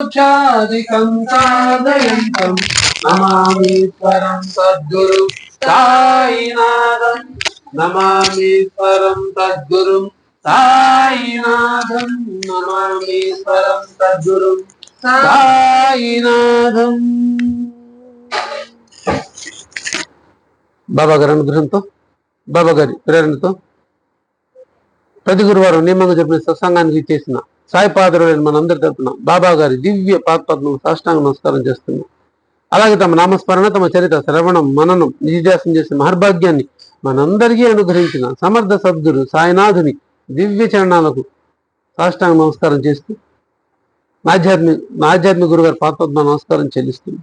మోక్షాదికం సాధయంతం నమామీశ్వరం సద్గురు సాయినాథం. నమామీశ్వరం సద్గురు సాయినాథం. నమామీశ్వరం సద్గురు సాయినాథం. బాబా గారి అనుగ్రహంతో బాబా గారి ప్రేరణతో ప్రతి గురువారం నియమంగా జరిపిన సత్సంగానికి చేసిన సాయిపాదరులైన మనందరి తరపున బాబా గారి దివ్య పాత్పద్మం సాష్టాంగ నమస్కారం చేస్తున్నాం. అలాగే తమ నామస్మరణ తమ చరిత్ర శ్రవణం మననం నిజాసం చేసిన మహర్భాగ్యాన్ని మనందరికీ అనుగ్రహించిన సమర్థ సద్గురు సాయినాథుని దివ్య చరణాలకు సాష్టాంగ నమస్కారం చేస్తూ ఆధ్యాత్మిక ఆధ్యాత్మిక గురుగారి పాత్పద్మ నమస్కారం చెల్లిస్తుంది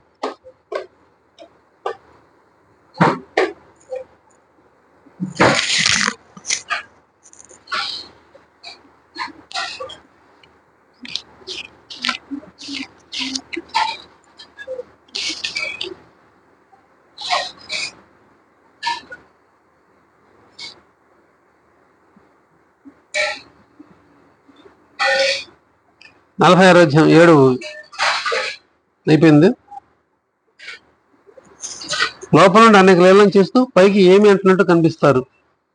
నలభై ఆరో అధ్యాయం ఏడు. అయిపోయింది. లోపల నుండి అనేక లీలను చేస్తూ పైకి ఏమి అంటున్నట్టు కనిపిస్తారు.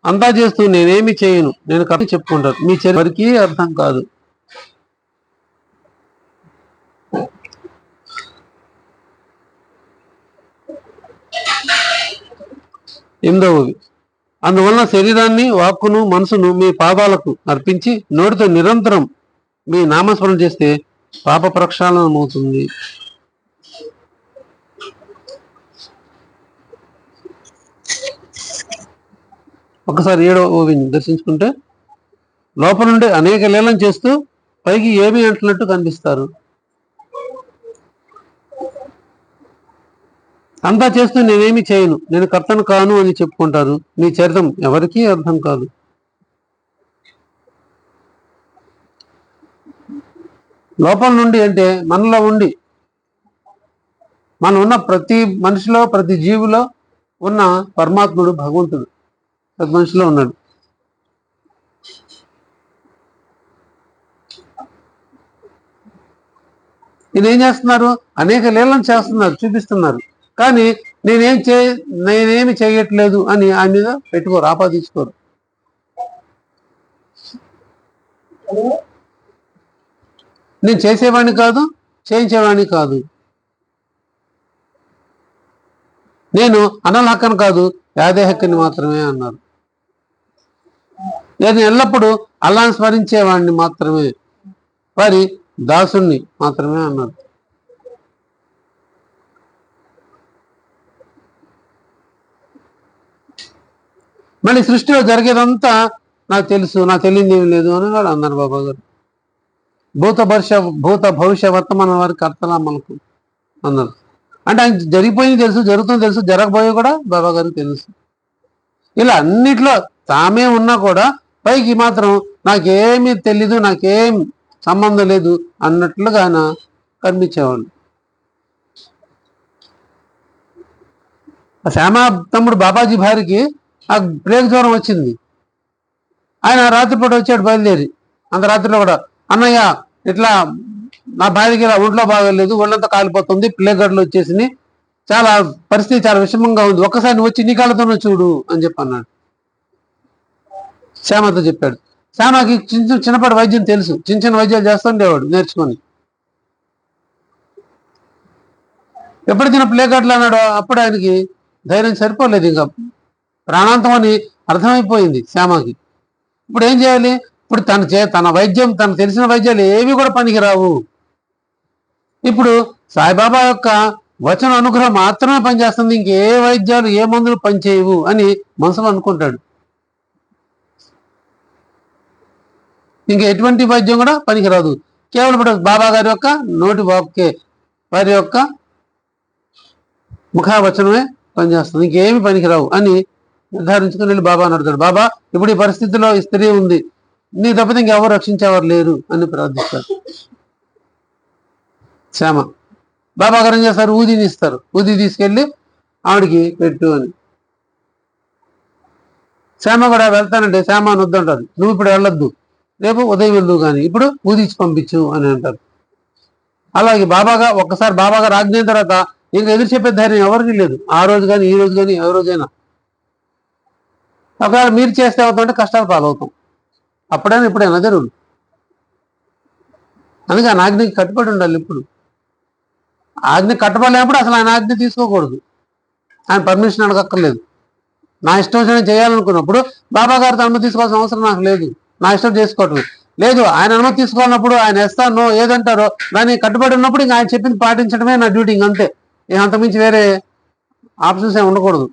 అంతా చేస్తూ నేనేమి చేయను. నేను కథ చెప్పుకుంటారు మీ చరికి అర్థం కాదు. ఎనిమిదవది. అందువలన శరీరాన్ని వాక్కును మనసును మీ పాదాలకు అర్పించి నోటితో నిరంతరం మీ నామస్మరణ చేస్తే పాప ప్రక్షాళనం అవుతుంది. ఒకసారి ఏడో ఓవిని దర్శించుకుంటే లోపల నుండి అనేక లీలం చేస్తూ పైకి ఏమి అంటున్నట్టు కనిపిస్తారు. అంతా చేస్తూ నేనేమి చేయను. నేను కర్తను కాను అని చెప్పుకుంటారు. మీ చరితం ఎవరికీ అర్థం కాదు. లోపల నుండి అంటే మనలో ఉండి మనం ఉన్న ప్రతి మనిషిలో ప్రతి జీవిలో ఉన్న పరమాత్ముడు భగవంతుడు. ప్రతి మనిషిలో ఉన్నాడు. ఏం చేస్తున్నారు? అనేక లీలను చేస్తున్నారు చూపిస్తున్నారు. కానీ నేనేం చే నేనేమి చేయట్లేదు అని ఆయన మీద పెట్టుకోరు ఆపాదించుకోరు. నేను చేసేవాడిని కాదు చేయించేవాడిని కాదు. నేను అనల్ హక్కను కాదు యాదేహక్కని మాత్రమే అన్నారు నేను ఎల్లప్పుడూ అల్లాను స్మరించేవాడిని మాత్రమే. వారి దాసుణ్ణి మాత్రమే అన్నారు మళ్ళీ సృష్టిలో జరిగేదంతా నాకు తెలుసు నాకు తెలియదు ఏమి లేదు అని వాడు అన్నారు బాబా గారు భూత భవిష్య భూత భవిష్య వర్తమానం వారికి కర్తలా మనకు అన్నారు. అంటే ఆయన జరిగిపోయింది తెలుసు జరుగుతుంది తెలుసు జరగబోయే కూడా బాబా గారికి తెలుసు. ఇలా అన్నిట్లో తామే ఉన్నా కూడా పైకి మాత్రం నాకేమీ తెలీదు నాకేం సంబంధం లేదు అన్నట్లుగా ఆయన కనిపించేవాళ్ళు ఆ శ్యామ తమ్ముడు బాబాజీ భార్యకి ఆ బ్రేక్ జ్వరం వచ్చింది. ఆయన రాత్రిపూట వచ్చాడు బయలుదేరి. అంత రాత్రిలో కూడా అన్నయ్య ఇట్లా నా భార్యకి ఇలా ఒంట్లో బాగలేదు ఒళ్ళంతా కాలిపోతుంది పిల్లగడ్డలు వచ్చేసి చాలా పరిస్థితి చాలా విషమంగా ఉంది. ఒక్కసారి నువ్వు వచ్చి నీ కాళ్ళతోనే చూడు అని చెప్పి అన్నాడు. శ్యామతో చెప్పాడు. శ్యామకి చిన్న చిన్నపాటి వైద్యం తెలుసు. చిన్న చిన్న వైద్యాలు చేస్తుండేవాడు నేర్చుకొని. ఎప్పుడు తిన ప్లేగడ్లు అన్నాడో అప్పుడు ఆయనకి ధైర్యం సరిపోలేదు. ఇంకా ప్రాణాంతం అని అర్థమైపోయింది శ్యామకి. ఇప్పుడు ఏం చేయాలి? ఇప్పుడు తన చే తన వైద్యం తనకు తెలిసిన వైద్యాలు ఏవి కూడా పనికిరావు. ఇప్పుడు సాయిబాబా యొక్క వచన అనుగ్రహం మాత్రమే పనిచేస్తుంది ఇంకే వైద్యాలు ఏ మందులు పనిచేయవు అని మనసులో అనుకుంటాడు. ఇంక ఎటువంటి వైద్యం కూడా పనికిరాదు. కేవలం ఇప్పుడు బాబా గారి యొక్క నోటి బాబుకే వారి యొక్క ముఖావచనమే పనిచేస్తుంది ఇంకేమి పనికిరావు అని నిర్ధారించుకుని వెళ్ళి బాబా అని అడుగుతాడు. బాబా ఇప్పుడు ఈ పరిస్థితిలో ఈ స్త్రీ ఉంది. నీ తప్పితే ఇంకెవరు రక్షించేవారు లేరు అని ప్రార్థిస్తారు. శ్యామ బాబా గారు ఏం చేస్తారు? ఊదిని ఇస్తారు ఊది తీసుకెళ్ళి ఆవిడికి పెట్టు అని. శ్యామ కూడా వెళ్తానంటే శ్యామ అని వద్దంటారు. నువ్వు ఇప్పుడు వెళ్ళొద్దు. రేపు ఉదయం వెళ్ళు కానీ ఇప్పుడు ఊదిచ్చి పంపించు అని అంటారు. అలాగే బాబాగా ఒక్కసారి బాబాగా ఆజ్ఞైన తర్వాత ఇంకా ఎదురు చెప్పే ధైర్యం ఎవరికి లేదు. ఆ రోజు కానీ ఈ రోజు కానీ ఏ రోజైనా. ఒకవేళ మీరు చేస్తే అవుతుంటే కష్టాలు పాలవుతాం. అప్పుడైనా ఇప్పుడైనా అదే అందుకే ఆయన ఆజ్ఞకి కట్టుబడి ఉండాలి ఇప్పుడు. ఆజ్ఞ కట్టుబడలేనప్పుడు అసలు ఆయన ఆజ్ఞ తీసుకోకూడదు. ఆయన పర్మిషన్ అడగక్కర్లేదు. నా ఇష్టం వచ్చిన చేయాలనుకున్నప్పుడు బాబా గారితో అనుమతి తీసుకోవాల్సిన అవసరం నాకు లేదు. నా ఇష్టం చేసుకోవటం లేదు ఆయన అనుమతి తీసుకోవాలన్నప్పుడు ఆయన వేస్తానో ఏదంటారో దాన్ని కట్టుబడి ఉన్నప్పుడు ఇంకా ఆయన చెప్పింది పాటించడమే నా డ్యూటీ ఇంకంతే అంతమించి వేరే ఆప్షన్స్ ఏమి ఉండకూడదు.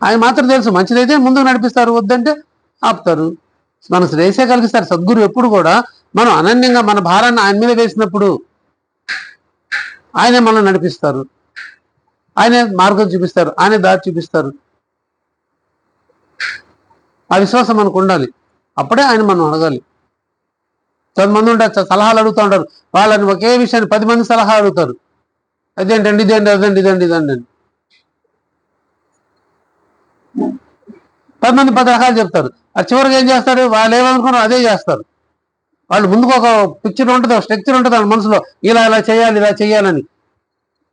ఆయన మాత్రం తెలుసు మంచిదైతే ముందుకు నడిపిస్తారు వద్దంటే ఆపుతారు. మన శ్రేయసే కలిగిస్తారు. సద్గురు ఎప్పుడు కూడా మనం అనన్యంగా మన భారాన్ని ఆయన మీద వేసినప్పుడు ఆయనే మనం నడిపిస్తారు. ఆయనే మార్గం చూపిస్తారు ఆయనే దారి చూపిస్తారు. ఆ విశ్వాసం మనకు ఉండాలి. అప్పుడే ఆయన మనం అడగాలి. కొంతమంది ఉంటారు సలహాలు అడుగుతూ ఉంటారు. వాళ్ళని ఒకే విషయాన్ని పది మంది సలహా అడుగుతారు. అదేంటండి ఇదేంటి అదండి ఇదండి ఇదండి అని. పది మంది పది రకాలు చెప్తారు. ఆ చివరికి ఏం చేస్తారు? వాళ్ళు ఏమనుకున్నారు అదే చేస్తారు. వాళ్ళు ముందుకు ఒక పిక్చర్ ఉంటుంది స్ట్రక్చర్ ఉంటుంది వాళ్ళ మనసులో. ఇలా ఇలా చేయాలి ఇలా చేయాలని.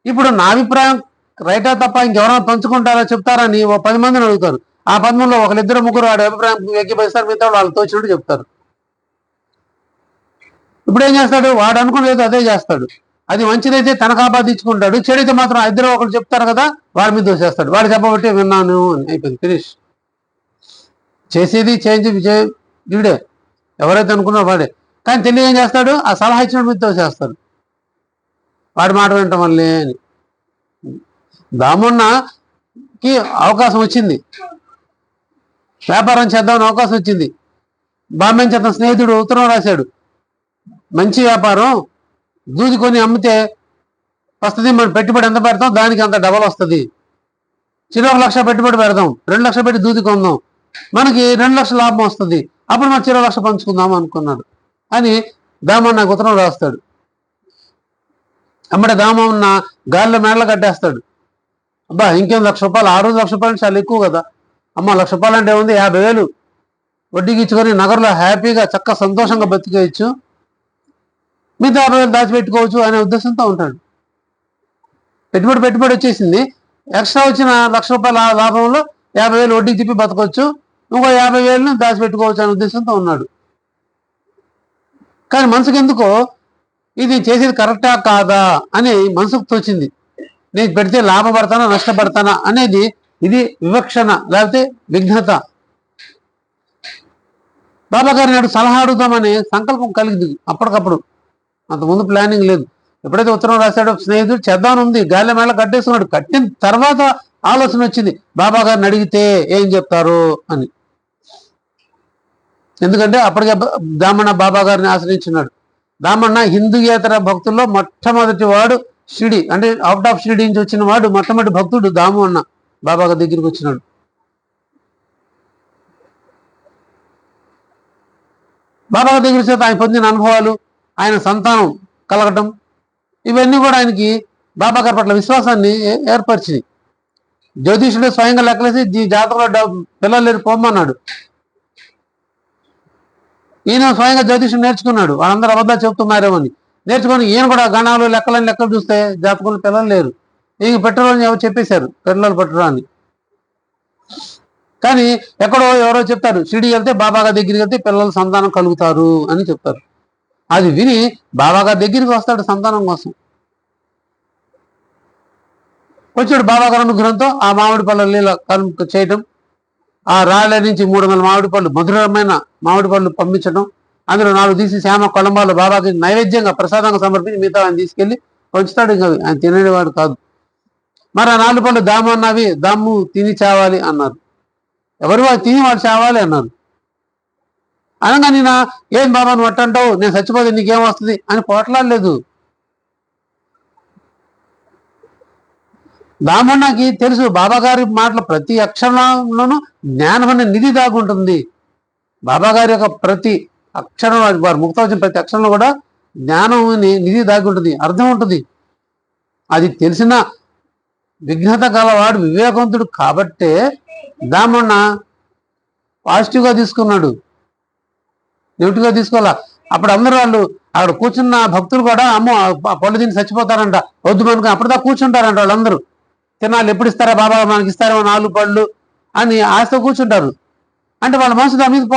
ఇప్పుడు నా అభిప్రాయం రైటా తప్ప ఇంకెవరైనా పంచుకుంటారా చెప్తారని ఓ పది మందిని అడుగుతారు. ఆ పది మందిలో ఒకరిద్దరు ముగ్గురు వాడి అభిప్రాయం ఎక్కిపోయిస్తారు మిగతా వాళ్ళు తోచినట్టు చెప్తారు. ఇప్పుడు ఏం చేస్తాడు? వాడు అనుకునేది అదే చేస్తాడు. అది మంచిదైతే తనకు ఆపాదించుకుంటాడు. చెడైతే మాత్రం ఇద్దరు ఒకరు చెప్తారు కదా వాడి మీద దోసేస్తాడు వాడు చెప్పబట్టి విన్నాను అని అయిపోయింది. ఫినిష్. చేసేది చేంజ్ విజయ్ వీడే. ఎవరైతే అనుకున్నారో వాడే. కానీ తెలియ ఏం చేస్తాడు? ఆ సలహా ఇచ్చిన మీద దోసేస్తాడు వాడి మాట వింటాం మళ్ళీ అని. దామున్నకి అవకాశం వచ్చింది. వ్యాపారం చేద్దామని అవకాశం వచ్చింది. బాంబే చేత స్నేహితుడు ఉత్తరం రాశాడు. మంచి వ్యాపారం దూది కొని అమ్మితే వస్తుంది మనం పెట్టుబడి ఎంత పెడతాం? దానికి అంత డబల్ వస్తుంది. చిన్న ఒక లక్ష పెట్టుబడి పెడదాం. రెండు లక్షలు పెట్టి దూది కొందాం. మనకి రెండు లక్షల లాభం వస్తుంది. అప్పుడు మనం చిన్న లక్ష పంచుకుందాం అనుకున్నాడు. అని దామన్న ఉత్తరం రాస్తాడు. అమ్మడే దామన్న గాల్లో మేడలు కట్టేస్తాడు. అబ్బా ఇంకేం లక్ష రూపాయలు? ఆ రోజు లక్ష రూపాయలు చాలా ఎక్కువ కదా. అమ్మ లక్ష రూపాయలు అంటే ఉంది యాభై వేలు. వడ్డీకి ఇచ్చుకొని నగరంలో హ్యాపీగా చక్క సంతోషంగా బతికేయచ్చు. మిగతా యాభై వేలు దాచిపెట్టుకోవచ్చు అనే ఉద్దేశంతో ఉంటాడు. పెట్టుబడి పెట్టుబడి వచ్చేసింది. ఎక్స్ట్రా వచ్చిన లక్ష రూపాయల లాభంలో యాభై వేలు వడ్డీ తిప్పి బతకొచ్చు. ఇంకో యాభై వేలను దాచిపెట్టుకోవచ్చు అనే ఉద్దేశంతో ఉన్నాడు. కానీ మనసుకు ఎందుకో ఇది చేసేది కరెక్టా కాదా అని మనసుకు తోచింది. నేను పెడితే లాభపడతానా నష్టపడతానా అనేది ఇది వివక్షణ లేకపోతే విఘ్నత. బాబా గారిని నాడు సలహా అడుగుదామని సంకల్పం కలిగింది అప్పటికప్పుడు. అంతకుముందు ప్లానింగ్ లేదు. ఎప్పుడైతే ఉత్తరం రాశాడో స్నేహితుడు చేద్దామని ఉంది గాలి మేళ కట్టేస్తున్నాడు కట్టిన తర్వాత ఆలోచన వచ్చింది బాబా గారిని అడిగితే ఏం చెప్తారు? అని. ఎందుకంటే అప్పటికే దామణ బాబా గారిని ఆశ్రయించున్నాడు. దామన్న హిందూయేతర భక్తుల్లో మొట్టమొదటి వాడు షిడి అంటే అవుట్ ఆఫ్ షిడి నుంచి వచ్చిన వాడు మొట్టమొదటి భక్తుడు దాము అన్న బాబా గారి దగ్గరికి వచ్చినాడు. బాబా గారి దగ్గర చేత ఆయన పొందిన అనుభవాలు ఆయన సంతానం కలగటం ఇవన్నీ కూడా ఆయనకి బాబాగారి పట్ల విశ్వాసాన్ని ఏ- ఏర్పరిచినాయి. జ్యోతిషుడు స్వయంగా లెక్కలేసి ఈ జాతకంలో పిల్లలు లేరు పొమ్మన్నాడు. ఈయన స్వయంగా జ్యోతిషం నేర్చుకున్నాడు. వాళ్ళందరూ అబద్ధాలు చెప్తున్నారేమో అని నేర్చుకొని ఈయన కూడా గణాలు లెక్కలని లెక్కలు చూస్తే జాతకంలో పిల్లలు లేరు. ఈయన పెట్టరు అని ఎవరు చెప్పేశారు పిల్లలు పెట్టరు అని. కానీ ఎక్కడో ఎవరో చెప్తారు షిడి వెళ్తే బాబాగా దగ్గరికి వెళ్తే పిల్లల సంతానం కలుగుతారు అని చెప్తారు. అది విని బాబాగా దగ్గరికి వస్తాడు సంతానం కోసం. వచ్చాడు బాబాగారు అనుగ్రహంతో ఆ మామిడి పళ్ళ నీళ్ళ కలుపు చేయటం ఆ రాళ్ళ నుంచి మూడు వందల మామిడి పళ్ళు మధురమైన మామిడి పళ్ళు పంపించడం అందులో నాలుగు తీసి శ్యామ కొలంబాలు బాబాకి నైవేద్యంగా ప్రసాదంగా సమర్పించి మిగతా ఆయన తీసుకెళ్ళి పంచుతాడు ఇంకా ఆయన తినేవాడు కాదు. మరి ఆ నాలుగు పళ్ళు దాము అన్నవి దాము తిని చావాలి అన్నారు. ఎవరు వాళ్ళు తిని వాళ్ళు చావాలి అన్నారు. అనగా నేను ఏం బాబా నువ్వు అట్టంటావు నేను చచ్చిపోతే నీకేం వస్తుంది? అని పోట్లాడలేదు. బ్రాహ్మణకి తెలుసు బాబాగారి మాటల ప్రతి అక్షరంలోనూ జ్ఞానం అనే నిధి దాగుంటుంది బాబాగారి యొక్క ప్రతి అక్షరం వారు ముక్త వచ్చిన ప్రతి అక్షరంలో కూడా జ్ఞానం అనే నిధి దాగి ఉంటుంది. అర్థం ఉంటుంది. అది తెలిసిన విఘ్నత గలవాడు వివేకవంతుడు కాబట్టే బ్రాహ్మణ పాజిటివ్గా తీసుకున్నాడు. నెగిటివ్గా తీసుకోవాలా? అప్పుడు అందరూ వాళ్ళు అక్కడ కూర్చున్న భక్తులు కూడా అమ్మో పళ్ళు తిని చచ్చిపోతారంట. వద్దు మనకు అప్పటిదా కూర్చుంటారంట వాళ్ళందరూ. తినాలి ఎప్పుడు ఇస్తారా బాబా? మనకి ఇస్తారా నాలుగు పళ్ళు అని ఆశతో కూర్చుంటారు. అంటే వాళ్ళ మనసు దాని మీద